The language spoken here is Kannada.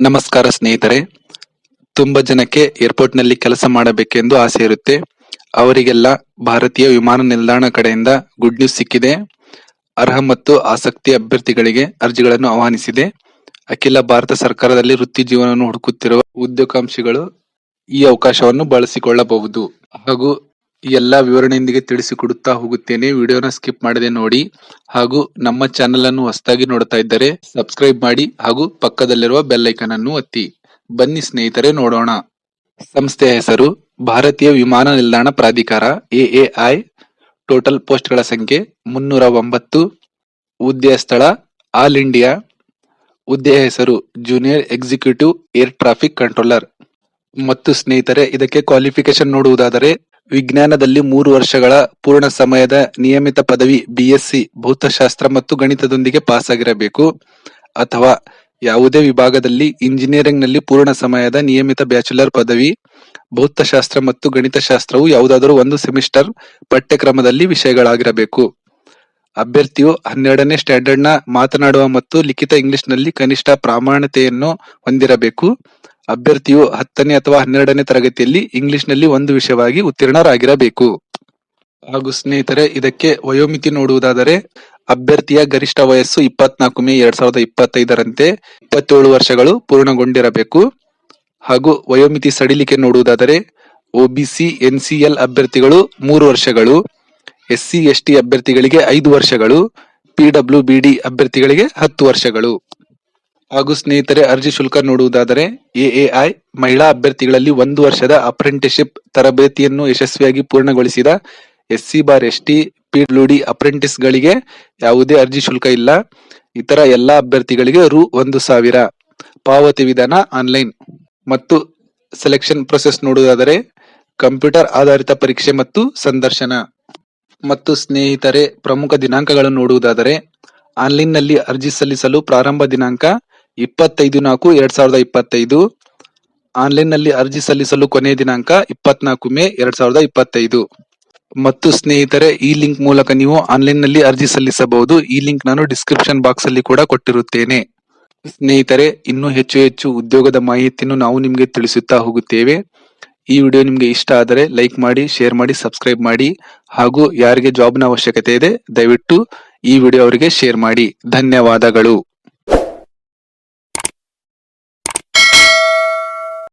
ನಮಸ್ಕಾರ ಸ್ನೇಹಿತರೆ. ತುಂಬಾ ಜನಕ್ಕೆ ಏರ್ಪೋರ್ಟ್ನಲ್ಲಿ ಕೆಲಸ ಮಾಡಬೇಕೆಂದು ಆಸೆ ಇರುತ್ತೆ. ಅವರಿಗೆಲ್ಲ ಭಾರತೀಯ ವಿಮಾನ ನಿಲ್ದಾಣ ಕಡೆಯಿಂದ ಗುಡ್ ನ್ಯೂಸ್ ಸಿಕ್ಕಿದೆ. ಅರ್ಹ ಮತ್ತು ಆಸಕ್ತಿ ಅಭ್ಯರ್ಥಿಗಳಿಗೆ ಅರ್ಜಿಗಳನ್ನು ಆಹ್ವಾನಿಸಿದೆ. ಅಖಿಲ ಭಾರತ ಸರ್ಕಾರದಲ್ಲಿ ವೃತ್ತಿ ಜೀವನವನ್ನು ಹುಡುಕುತ್ತಿರುವ ಉದ್ಯೋಗಾಂಶಿಗಳು ಈ ಅವಕಾಶವನ್ನು ಬಳಸಿಕೊಳ್ಳಬಹುದು. ಹಾಗೂ ಈ ಎಲ್ಲಾ ವಿವರಣೆಯೊಂದಿಗೆ ತಿಳಿಸಿಕೊಡುತ್ತಾ ಹೋಗುತ್ತೇನೆ. ವಿಡಿಯೋನ ಸ್ಕಿಪ್ ಮಾಡದೆ ನೋಡಿ ಹಾಗೂ ನಮ್ಮ ಚಾನೆಲ್ ಅನ್ನು ಹೊಸದಾಗಿ ನೋಡ್ತಾ ಇದ್ದರೆ ಸಬ್ಸ್ಕ್ರೈಬ್ ಮಾಡಿ ಹಾಗೂ ಪಕ್ಕದಲ್ಲಿರುವ ಬೆಲ್ ಐಕನ್ ಅನ್ನು ಒತ್ತಿ. ಬನ್ನಿ ಸ್ನೇಹಿತರೆ, ನೋಡೋಣ. ಸಂಸ್ಥೆಯ ಹೆಸರು ಭಾರತೀಯ ವಿಮಾನ ನಿಲ್ದಾಣ ಪ್ರಾಧಿಕಾರ, ಎಎಐ. ಟೋಟಲ್ ಪೋಸ್ಟ್ಗಳ ಸಂಖ್ಯೆ ಮುನ್ನೂರ ಒಂಬತ್ತು. ಉದ್ಯ ಸ್ಥಳ ಆಲ್ ಇಂಡಿಯಾ. ಹುದ್ದೆಯ ಹೆಸರು junior executive air traffic controller. ಮತ್ತು ಸ್ನೇಹಿತರೆ, ಇದಕ್ಕೆ ಕ್ವಾಲಿಫಿಕೇಶನ್ ನೋಡುವುದಾದರೆ ವಿಜ್ಞಾನದಲ್ಲಿ ಮೂರು ವರ್ಷಗಳ ಪೂರ್ಣ ಸಮಯದ ನಿಯಮಿತ ಪದವಿ ಬಿಎಸ್ಸಿ ಭೌತಶಾಸ್ತ್ರ ಮತ್ತು ಗಣಿತದೊಂದಿಗೆ ಪಾಸ್ ಆಗಿರಬೇಕು ಅಥವಾ ಯಾವುದೇ ವಿಭಾಗದಲ್ಲಿ ಇಂಜಿನಿಯರಿಂಗ್ನಲ್ಲಿ ಪೂರ್ಣ ಸಮಯದ ನಿಯಮಿತ ಬ್ಯಾಚುಲರ್ ಪದವಿ. ಭೌತಶಾಸ್ತ್ರ ಮತ್ತು ಗಣಿತಶಾಸ್ತ್ರವು ಯಾವುದಾದರೂ ಒಂದು ಸೆಮಿಸ್ಟರ್ ಪಠ್ಯಕ್ರಮದಲ್ಲಿ ವಿಷಯಗಳಾಗಿರಬೇಕು. ಅಭ್ಯರ್ಥಿಯು ಹನ್ನೆರಡನೇ ಸ್ಟ್ಯಾಂಡರ್ಡ್ನ ಮಾತನಾಡುವ ಮತ್ತು ಲಿಖಿತ ಇಂಗ್ಲಿಷ್ನಲ್ಲಿ ಕನಿಷ್ಠ ಪ್ರಾಮಾಣತೆಯನ್ನು ಹೊಂದಿರಬೇಕು. ಅಭ್ಯರ್ಥಿಯು ಹತ್ತನೇ ಅಥವಾ ಹನ್ನೆರಡನೇ ತರಗತಿಯಲ್ಲಿ ಇಂಗ್ಲಿಷ್ನಲ್ಲಿ ಒಂದು ವಿಷಯವಾಗಿ ಉತ್ತೀರ್ಣರಾಗಿರಬೇಕು. ಹಾಗೂ ಸ್ನೇಹಿತರೆ, ಇದಕ್ಕೆ ವಯೋಮಿತಿ ನೋಡುವುದಾದರೆ ಅಭ್ಯರ್ಥಿಯ ಗರಿಷ್ಠ ವಯಸ್ಸು ಇಪ್ಪತ್ನಾಲ್ಕು ಮೇ ಎರಡ್ ಸಾವಿರದ ಇಪ್ಪತ್ತೈದರಂತೆ ಇಪ್ಪತ್ತೇಳು ವರ್ಷಗಳು ಪೂರ್ಣಗೊಂಡಿರಬೇಕು. ಹಾಗೂ ವಯೋಮಿತಿ ಸಡಿಲಿಕೆ ನೋಡುವುದಾದರೆ ಒಬಿಸಿ ಎನ್ಸಿಎಲ್ ಅಭ್ಯರ್ಥಿಗಳು ಮೂರು ವರ್ಷಗಳು ಎಸ್ಸಿ ಎಸ್ಟಿ ಅಭ್ಯರ್ಥಿಗಳಿಗೆ ಐದು ವರ್ಷಗಳು ಪಿಡಬ್ಲ್ಯೂ ಬಿಡಿ ಅಭ್ಯರ್ಥಿಗಳಿಗೆ ಹತ್ತು ವರ್ಷಗಳು. ಹಾಗೂ ಸ್ನೇಹಿತರೆ, ಅರ್ಜಿ ಶುಲ್ಕ ನೋಡುವುದಾದರೆ ಎಎಐ ಮಹಿಳಾ ಅಭ್ಯರ್ಥಿಗಳಲ್ಲಿ ಒಂದು ವರ್ಷದ ಅಪ್ರೆಂಟಿಸ್ಶಿಪ್ ತರಬೇತಿಯನ್ನು ಯಶಸ್ವಿಯಾಗಿ ಪೂರ್ಣಗೊಳಿಸಿದ SC bar ST PWD apprentice ಗಳಿಗೆ ಯಾವುದೇ ಅರ್ಜಿ ಶುಲ್ಕ ಇಲ್ಲ. ಇತರ ಎಲ್ಲಾ ಅಭ್ಯರ್ಥಿಗಳಿಗೆ ರು ಒಂದು ಸಾವಿರ. ಪಾವತಿ ವಿಧಾನ ಆನ್ಲೈನ್. ಮತ್ತು ಸೆಲೆಕ್ಷನ್ ಪ್ರೊಸೆಸ್ ನೋಡುವುದಾದರೆ ಕಂಪ್ಯೂಟರ್ ಆಧಾರಿತ ಪರೀಕ್ಷೆ ಮತ್ತು ಸಂದರ್ಶನ. ಮತ್ತು ಸ್ನೇಹಿತರೆ, ಪ್ರಮುಖ ದಿನಾಂಕಗಳನ್ನು ನೋಡುವುದಾದರೆ ಆನ್ಲೈನ್ನಲ್ಲಿ ಅರ್ಜಿ ಸಲ್ಲಿಸಲು ಪ್ರಾರಂಭ ದಿನಾಂಕ ಇಪ್ಪತ್ತೈದು ನಾಲ್ಕು, ಎರಡ್ ಸಾವಿರದ ಇಪ್ಪತ್ತೈದು. ಆನ್ಲೈನ್ನಲ್ಲಿ ಅರ್ಜಿ ಸಲ್ಲಿಸಲು ಕೊನೆಯ ದಿನಾಂಕ ಇಪ್ಪತ್ನಾಲ್ಕು ಮೇ, ಎರಡ್ ಸಾವಿರದ ಇಪ್ಪತ್ತೈದು. ಮತ್ತು ಸ್ನೇಹಿತರೆ, ಈ ಲಿಂಕ್ ಮೂಲಕ ನೀವು ಆನ್ಲೈನ್ನಲ್ಲಿ ಅರ್ಜಿ ಸಲ್ಲಿಸಬಹುದು. ಈ ಲಿಂಕ್ ನಾನು ಡಿಸ್ಕ್ರಿಪ್ಷನ್ ಬಾಕ್ಸ್ ಅಲ್ಲಿ ಕೂಡ ಕೊಟ್ಟಿರುತ್ತೇನೆ. ಸ್ನೇಹಿತರೆ, ಇನ್ನೂ ಹೆಚ್ಚು ಹೆಚ್ಚು ಉದ್ಯೋಗದ ಮಾಹಿತಿಯನ್ನು ನಾವು ನಿಮಗೆ ತಿಳಿಸುತ್ತಾ ಹೋಗುತ್ತೇವೆ. ಈ ವಿಡಿಯೋ ನಿಮಗೆ ಇಷ್ಟ ಆದರೆ ಲೈಕ್ ಮಾಡಿ, ಶೇರ್ ಮಾಡಿ, ಸಬ್ಸ್ಕ್ರೈಬ್ ಮಾಡಿ. ಹಾಗೂ ಯಾರಿಗೆ ಜಾಬ್ನ ಅವಶ್ಯಕತೆ ಇದೆ, ದಯವಿಟ್ಟು ಈ ವಿಡಿಯೋ ಅವರಿಗೆ ಶೇರ್ ಮಾಡಿ. ಧನ್ಯವಾದಗಳು.